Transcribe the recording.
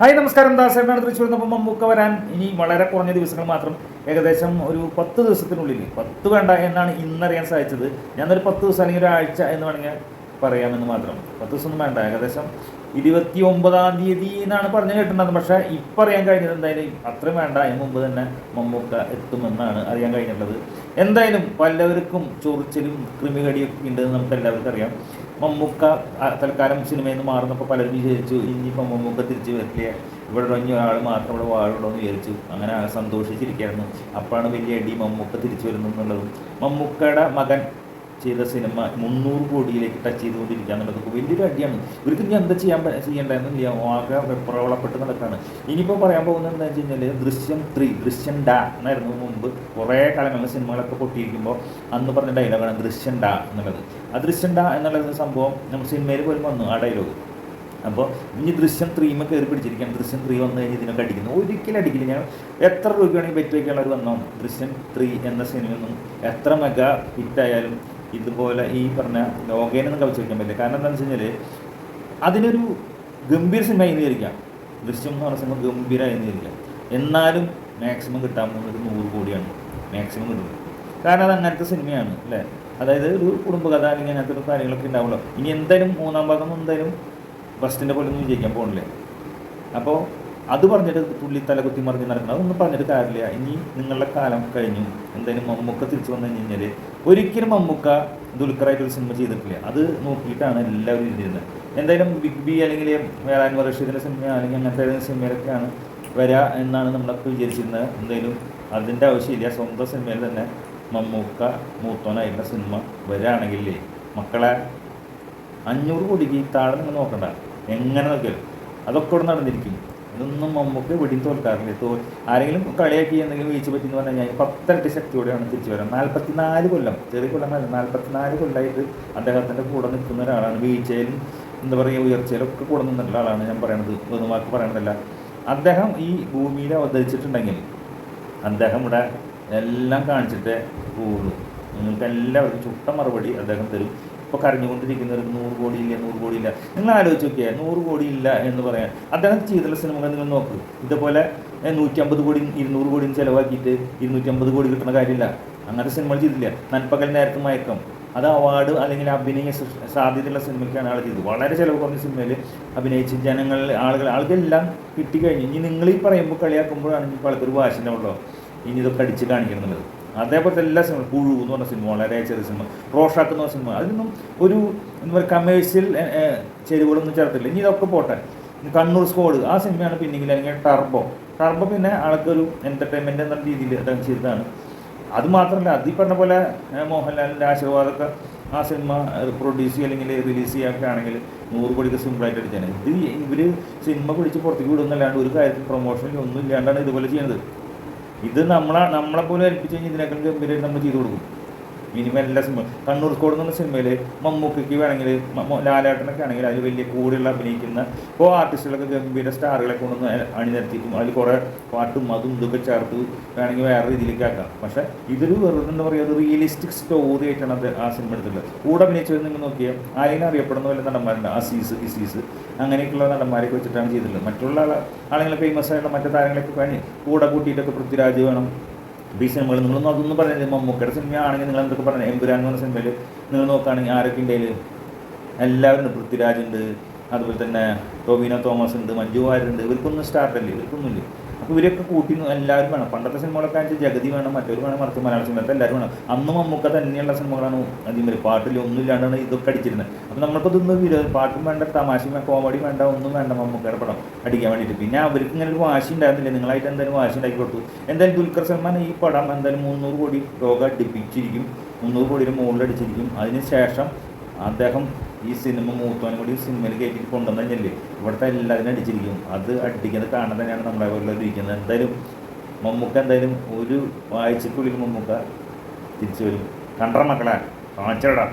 Hi നമസ്കാരം. ദാസേട്ടാണ് തൃശ്ശൂർ നിന്നപ്പം മമ്മൂക്ക വരാൻ ഇനി വളരെ കുറഞ്ഞ ദിവസങ്ങൾ മാത്രം ഏകദേശം ഒരു പത്ത് ദിവസത്തിനുള്ളിൽ. പത്ത് വേണ്ട എന്നാണ് ഇന്നറിയാൻ സാധിച്ചത്. ഞാനൊരു പത്ത് ദിവസം അല്ലെങ്കിൽ ഒരാഴ്ച എന്ന് വേണമെങ്കിൽ പറയാമെന്ന് മാത്രം. പത്ത് ദിവസം വേണ്ട. ഏകദേശം ഇരുപത്തി ഒമ്പതാം തീയതി എന്നാണ് പറഞ്ഞു കേട്ടിട്ടുണ്ടായിരുന്നത്. പക്ഷേ ഇപ്പം അറിയാൻ കഴിഞ്ഞത് എന്തായാലും അത്രയും വേണ്ട. അതിന് മുമ്പ് തന്നെ മമ്മൂക്ക എത്തുമെന്നാണ് അറിയാൻ കഴിഞ്ഞിട്ടുള്ളത്. എന്തായാലും പലവർക്കും ചൊറിച്ചിലും ക്രിമികടിയൊക്കെ ഉണ്ടെന്ന് നമുക്ക് എല്ലാവർക്കും അറിയാം. മമ്മൂക്ക തൽക്കാലം സിനിമയിൽ നിന്ന് മാറുന്നപ്പോൾ പലരും വിചാരിച്ചു ഇനിയിപ്പോൾ മമ്മൂക്ക തിരിച്ച് വരില്ല? ഇവിടെ ഒരഞ്ഞ ഒരാൾ മാത്രം ഇവിടെ വാഴുള്ളൂ എന്ന് വിചാരിച്ചു. അങ്ങനെ സന്തോഷിച്ചിരിക്കുകയായിരുന്നു. അപ്പോഴാണ് വലിയ അടി മമ്മൂക്ക തിരിച്ചു വരുന്നു എന്നുള്ളതും മമ്മൂക്കയുടെ മകൻ ചെയ്ത സിനിമ മുന്നൂറ് കോടിയിലേക്ക് ടച്ച് ചെയ്തുകൊണ്ടിരിക്കുക എന്നുള്ളത് വലിയൊരു അടിയാണ്. ഇവർക്ക് ഇനി എന്താ ചെയ്യാൻ ചെയ്യേണ്ടതെന്നില്ല ആകെ വെപ്രവളപ്പെട്ട് നടക്കുകയാണ് ഇനിയിപ്പോൾ പറയാൻ പോകുന്നത് എന്താ വെച്ച് കഴിഞ്ഞാൽ ദൃശ്യം ത്രീ ദൃശ്യം ഡാ എന്നായിരുന്നു മുമ്പ് കുറേ കാലങ്ങളിൽ സിനിമകളൊക്കെ പൊട്ടിയിരിക്കുമ്പോൾ അന്ന് പറഞ്ഞ ഡയലോഗാണ് ദൃശ്യം ഡാ എന്നുള്ളത്. ആ ദൃശ്യം ഡാ എന്നുള്ള സംഭവം നമ്മൾ സിനിമയിൽ പോലും വന്നു ആ ഡയലോഗ് അപ്പോൾ ഇനി ദൃശ്യം ത്രീമ കയറി പിടിച്ചിരിക്കുകയാണ്. ദൃശ്യം ത്രീ വന്നു കഴിഞ്ഞ് ഇതിനൊക്കെ അടിക്കുന്നു. ഒരിക്കലും അടിക്കില്ല. ഞാൻ എത്ര രൂപയാണെങ്കിൽ ബെറ്റ് വയ്ക്കാനുള്ളവർ വന്നോ ദൃശ്യം ത്രീ എന്ന സിനിമയൊന്നും എത്ര മെഗാ ഹിറ്റായാലും ഇതുപോലെ ഈ പറഞ്ഞ ലോകേനൊന്നും കവച്ച് വയ്ക്കാൻ പറ്റില്ല. കാരണം എന്താണെന്ന് വെച്ച് കഴിഞ്ഞാൽ അതിനൊരു ഗംഭീര സിനിമ എഴുതിയിരിക്കാം ദൃശ്യം എന്ന് പറഞ്ഞ സിനിമ ഗംഭീരമായി എഴുതിയിരിക്കാം എന്നാലും മാക്സിമം കിട്ടാൻ പോകുന്നത് നൂറ് കോടിയാണ് മാക്സിമം കിട്ടുന്നത്. കാരണം അത് അങ്ങനത്തെ സിനിമയാണ് അല്ലേ? അതായത് ഒരു കുടുംബകഥ അല്ലെങ്കിൽ അങ്ങനത്തെ ഒരു കാര്യങ്ങളൊക്കെ ഉണ്ടാവുമല്ലോ ഇനി എന്തായാലും മൂന്നാം ഭാഗം എന്തായാലും ഫസ്റ്റിന്റെ പോലെ ഒന്നും വിജയിക്കാൻ പോകണില്ലേ അപ്പോൾ അത് പറഞ്ഞിട്ട് തുള്ളി തല കുത്തി മറിഞ്ഞ് നടക്കണം. അതൊന്നും പറഞ്ഞിട്ട് കാര്യമില്ല. ഇനി നിങ്ങളുടെ കാലം കഴിഞ്ഞു. എന്തായാലും മമ്മൂക്ക തിരിച്ചു വന്നു കഴിഞ്ഞ് കഴിഞ്ഞാൽ ഒരിക്കലും മമ്മൂക്ക ദുൽഖറായിട്ട് ഒരു സിനിമ ചെയ്തിട്ടില്ല. അത് നോക്കിയിട്ടാണ് എല്ലാവരും ഇരുന്നത് എന്തായാലും ബിഗ് ബി അല്ലെങ്കിൽ വേറെ വർഷത്തിന്റെ സിനിമ അല്ലെങ്കിൽ അങ്ങനത്തെ സിനിമയിലൊക്കെയാണ് വരാ എന്നാണ് നമ്മളൊക്കെ വിചാരിച്ചിരുന്നത്. എന്തായാലും അതിന്റെ ആവശ്യമില്ല. സ്വന്തം സിനിമയിൽ തന്നെ മമ്മൂക്ക മൂത്തോനായിട്ടുള്ള സിനിമ വരാണെങ്കിലേ മക്കളെ അഞ്ഞൂറ് കോടിക്ക് താഴെ നിങ്ങൾ നോക്കണ്ട. എങ്ങനെ നോക്കിയാലും അതൊക്കെ ഇവിടെ നടന്നിരിക്കും. ഇതൊന്നും നമുക്ക് വെടി തോൽക്കാറില്ല. തോ ആരെങ്കിലും കളിയാക്കി എന്തെങ്കിലും വീഴ്ച പറ്റി എന്ന് പറഞ്ഞാൽ ഞാൻ പത്തരട്ടി ശക്തിയോടെയാണ് തിരിച്ചു വരാം. നാൽപ്പത്തിനാല് കൊല്ലം ചെറിയ കൊല്ലമല്ല നാൽപ്പത്തിനാല് കൊല്ലമായിട്ട് അദ്ദേഹത്തിന്റെ കൂടെ നിൽക്കുന്ന ഒരാളാണ്. വീഴ്ചയിലും എന്താ പറയുക ഉയർച്ചയിലും ഒക്കെ കൂടെ നിന്നിട്ടുള്ള ആളാണ് ഞാൻ പറയണത്. ഒന്നും വാക്ക് പറയണതല്ല അദ്ദേഹം ഈ ഭൂമിയിൽ അവതരിച്ചിട്ടുണ്ടെങ്കിൽ അദ്ദേഹം ഇവിടെ എല്ലാം കാണിച്ചിട്ടേ പോകുള്ളൂ നിങ്ങൾക്ക് എല്ലാവർക്കും ചുട്ട മറുപടി അദ്ദേഹം തരും. ഇപ്പോൾ ഒരു നൂറ് കോടി ഇല്ല നൂറ് കോടി ഇല്ല നിങ്ങൾ ആലോചിച്ച് നോക്കിയാൽ നൂറ് കോടി ഇല്ല എന്ന് പറയാൻ. അദ്ദേഹം ചെയ്തുള്ള സിനിമകൾ നിങ്ങൾ നോക്ക്. ഇതുപോലെ നൂറ്റമ്പത് കോടി ഇരുന്നൂറ് കോടിയും ചിലവാക്കിയിട്ട് ഇരുന്നൂറ്റമ്പത് കോടി കിട്ടുന്ന കാര്യമില്ല. അങ്ങനത്തെ സിനിമകൾ ചെയ്തില്ല. നൻപകൽ നേരത്തെ മയക്കം. അത് അവാർഡ് അല്ലെങ്കിൽ അഭിനയ സാധ്യതയുള്ള സിനിമയ്ക്കാണ് ആൾ ചെയ്തത്. വളരെ ചിലവ് കുറഞ്ഞ സിനിമയിൽ അഭിനയിച്ച് ജനങ്ങൾ ആളുകൾ ആൾക്കെല്ലാം കിട്ടിക്കഴിഞ്ഞു. ഇനി നിങ്ങൾ ഈ പറയുമ്പോൾ കളിയാക്കുമ്പോഴാണ് ഇപ്പോൾ ആൾക്കൊരു വാശിനുള്ളൂ ഇനി ഇതൊക്കെ അടിച്ച് കാണിക്കണം എന്നുള്ളത്. അതേപോലത്തെ എല്ലാ സിനിമ പുഴു എന്ന് പറഞ്ഞ സിനിമ വളരെ ചെറിയ സിനിമ റോഷാക്ക് എന്ന് പറഞ്ഞ സിനിമ അതിനൊന്നും ഒരു എന്താ പറയുക കമേഴ്ഷ്യൽ ചെരുവുകളൊന്നും ചേർത്തില്ല. ഇനി ഇതൊക്കെ പോട്ടെ. കണ്ണൂർ സ്കോഡ് ആ സിനിമയാണ് പിന്നെങ്കിൽ അല്ലെങ്കിൽ ടർബോ ടർബോ പിന്നെ ആൾക്കൊരു എന്റർടൈൻമെന്റ് എന്ന രീതിയിൽ അദ്ദേഹം ചെയ്തതാണ്. അത് മാത്രമല്ല അത് പറഞ്ഞ പോലെ മോഹൻലാലിന്റെ ആശീർവാദമൊക്കെ ആ സിനിമ പ്രൊഡ്യൂസ് ചെയ്യുക അല്ലെങ്കിൽ റിലീസ് ചെയ്യാനൊക്കെ ആണെങ്കിൽ നൂറ് കോടിക്ക് സിമ്പിളായിട്ട് അടിച്ചാണ് ഇത് ഇവർ സിനിമ പിടിച്ച് പുറത്തേക്ക് വിടുന്നല്ലാണ്ട് ഒരു കാര്യത്തിൽ പ്രൊമോഷനിൽ ഒന്നും ഇല്ലാണ്ടാണ് ഇതുപോലെ ചെയ്യുന്നത്. ഇത് നമ്മളെ നമ്മളെ പോലെ ഏൽപ്പിച്ച് കഴിഞ്ഞാൽ ഇതിനേക്കാൾ ഗംഭീരമായിട്ട് നമ്മൾ ചെയ്തു കൊടുക്കും. മിനിമം സിനിമ കണ്ണൂർ സ്കോഡ് എന്നുള്ള സിനിമയിൽ മമ്മൂക്കയ്ക്ക് വേണമെങ്കിൽ ലാലേട്ടനൊക്കെ ആണെങ്കിൽ അതിൽ വലിയ കൂടെയുള്ള അഭിനയിക്കുന്ന ഇപ്പോൾ ആർട്ടിസ്റ്റുകളൊക്കെ ഗംഭീര സ്റ്റാറുകളെ കൊണ്ടൊന്ന് അണിനിരത്തിക്കും അതിൽ കുറേ പാട്ടും അതും ഇതൊക്കെ ചേർത്ത് വേണമെങ്കിൽ വേറെ രീതിയിലേക്ക് ആക്കാം. പക്ഷേ ഇതൊരു വെറുതെ എന്താ പറയുക ഒരു റിയലിസ്റ്റിക് സ്റ്റോറി ആയിട്ടാണ് അത് ആ സിനിമ എടുത്തിട്ടുള്ളത്. കൂടെ അഭിനയിച്ചത് നിങ്ങൾ നോക്കിയാൽ ആരെങ്കിലും അറിയപ്പെടുന്ന വല്ല നടന്മാരുണ്ട്. അസീസ് ഇസീസ് അങ്ങനെയൊക്കെയുള്ള നടന്മാരെയൊക്കെ വെച്ചിട്ടാണ് ചെയ്തിട്ടുള്ളത്. മറ്റുള്ള ആളെ- ആളുകളെ ഫേമസ് ആയിട്ടുള്ള മറ്റു താരങ്ങളൊക്കെ കഴിഞ്ഞ് കൂടെ കൂട്ടിയിട്ടൊക്കെ പൃഥ്വിരാജ് വേണം. ഈ സിനിമകൾ നിങ്ങൾ അതൊന്നും പറഞ്ഞില്ല മമ്മൂക്കയുടെ സിനിമയാണെങ്കിൽ നിങ്ങൾ എന്തൊക്കെ പറഞ്ഞു എമ്പുരാൻ എന്ന് പറഞ്ഞ സിനിമയിൽ നിങ്ങൾ നോക്കുകയാണെങ്കിൽ ആരൊക്കെ ഉണ്ടെങ്കിൽ എല്ലാവരും ഉണ്ട് പൃഥ്വിരാജുണ്ട് അതുപോലെ തന്നെ ടോവിനോ തോമസ് ഉണ്ട് മഞ്ജു വാര്യുണ്ട് ഇവർക്കൊന്നും സ്റ്റാർട്ടല്ലേ ഇവർക്കൊന്നുമില്ല. ഇവരൊക്കെ കൂട്ടി എല്ലാവരും വേണം. പണ്ടത്തെ സിനിമകളൊക്കെ വെച്ചാൽ ജഗതി വേണം മറ്റൊരു വേണം മറിച്ച് മലയാള സിനിമത്തെ എല്ലാവരും വേണം. അന്ന് മമ്മൂക്ക തന്നെയുള്ള സിനിമകളാണ് അധികം വരും. പാട്ടിൽ ഒന്നും ഇല്ലാണ്ടാണ് ഇതൊക്കെ അടിച്ചിരുന്നത്. അപ്പം നമ്മളിപ്പോൾ ഇതൊന്നും വിരോധം പാട്ടും വേണ്ട തമാശയും കോമഡി വേണ്ട ഒന്നും വേണ്ട മമ്മൂക്കയുടെ പടം അടിക്കാൻ വേണ്ടിയിട്ട്. പിന്നെ അവർക്ക് ഇങ്ങനെ ഒരു വാശി ഉണ്ടായിരുന്നില്ല. നിങ്ങളായിട്ട് എന്തായാലും വാശി ഉണ്ടാക്കി കൊടുത്തു. എന്തായാലും ദുൽഖർ സൽമാൻ ഈ പടം എന്തായാലും മുന്നൂറ് കോടി രോഗം അടിപ്പിച്ചിരിക്കും. മുന്നൂറ് കോടിയുടെ മുകളിൽ അടിച്ചിരിക്കും. അതിന് ശേഷം അദ്ദേഹം ഈ സിനിമ മൂത്തോനും കൂടി സിനിമയിൽ കയറ്റി കൊണ്ടുവന്നു കഴിഞ്ഞല്ലേ? ഇവിടുത്തെ എല്ലാവരും അടിച്ചിരിക്കും. അത് അടിക്കുന്നത് കാണാൻ തന്നെയാണ് നമ്മളെ പോലെ ഇരിക്കുന്നത്. എന്തായാലും മമ്മൂക്ക എന്തായാലും ഒരു ആഴ്ചക്കുള്ളിൽ മമ്മൂക്ക തിരിച്ചു വരും. കണ്ടറ മക്കളെ? കാണിച്ചടാ.